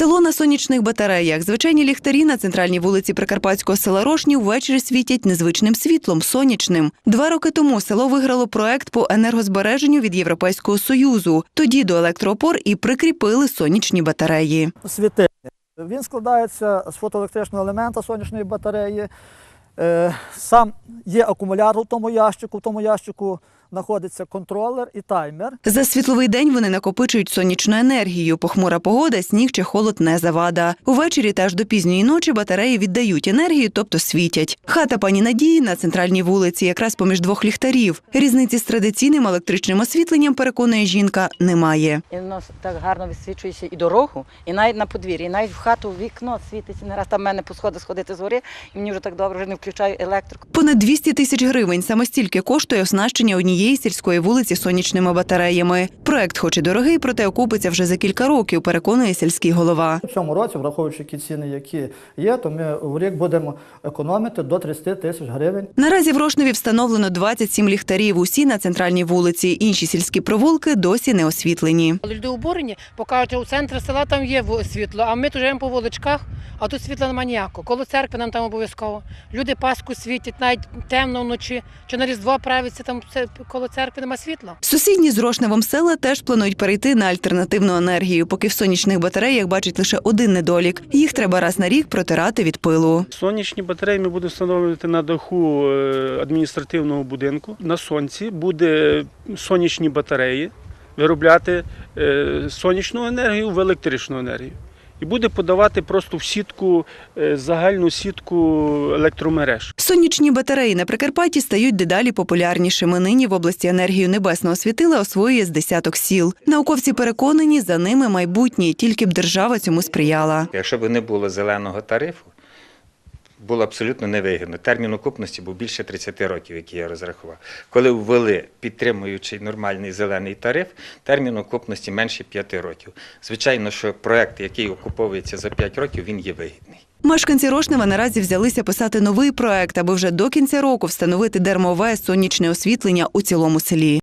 Село на сонячних батареях. Звичайні ліхтарі на центральній вулиці Прикарпатського села Рошні ввечері світять незвичним світлом сонячним. Два роки тому село виграло проект по енергозбереженню від Європейського союзу. Тоді до електроопор і прикріпили сонячні батареї. світильник. Він складається з фотоелектричного елемента сонячної батареї. Е, Сам є акумулятор в тому ящику. В тому ящику знаходиться контролер і таймер. За світловий день вони накопичують сонячну енергію. Похмура погода, сніг чи холод не завада. Увечері та аж до пізньої ночі батареї віддають енергію, тобто світять. Хата пані Надії на центральній вулиці, якраз поміж двох ліхтарів. Різниці з традиційним електричним освітленням, переконує жінка, немає. І воно так гарно висвічується і дорогу, і навіть на подвір'ї, і навіть в хату в вікно світиться. Не раз там в мене по сходах сходити з гори, і мені вже так добре, вже не включаю електрику. Понад 200 тисяч гривень саме стільки коштує оснащення однієї сільської вулиці сонячними батареями. Проект, хоч і дорогий, проте окупиться вже за кілька років, переконує сільський голова. У цьому році, враховуючи ті ціни, які є, то ми в рік будемо економити до 30 тисяч гривень. Наразі в Рошнові встановлено 27 ліхтарів. Усі на центральній вулиці. Інші сільські провулки досі не освітлені. Люди обурені, бо кажуть, у центрі села там є світло, а ми тут живемо по вуличках, а тут світла немає ніякого. Коло церкви нам там обов'язково. Люди Пасху світять, навіть темно вночі, чи на Різдво правиться, там це- коло церкви немає світла. Сусідні з Рошневом села теж планують перейти на альтернативну енергію, поки в сонячних батареях бачать лише один недолік. Їх треба раз на рік протирати від пилу. Сонячні батареї ми будемо встановлювати на даху е, адміністративного будинку. На сонці буде сонячні батареї виробляти е, сонячну енергію в електричну енергію. І буде подавати просто в сітку е, загальну сітку електромереж. Сонячні батареї на Прикарпатті стають дедалі популярнішими. Нині в області енергію небесного світила освоює з десяток сіл. Науковці переконані, за ними майбутнє, тільки б держава цьому сприяла. Якщо б не було зеленого тарифу, було абсолютно невигідно. Термін окупності був більше 30 років, який я розрахував. Коли ввели підтримуючий нормальний зелений тариф, термін окупності менше 5 років. Звичайно, що проект, який окуповується за 5 років, він є вигідний. Мешканці Рошнева наразі взялися писати новий проект, аби вже до кінця року встановити дермове сонячне освітлення у цілому селі.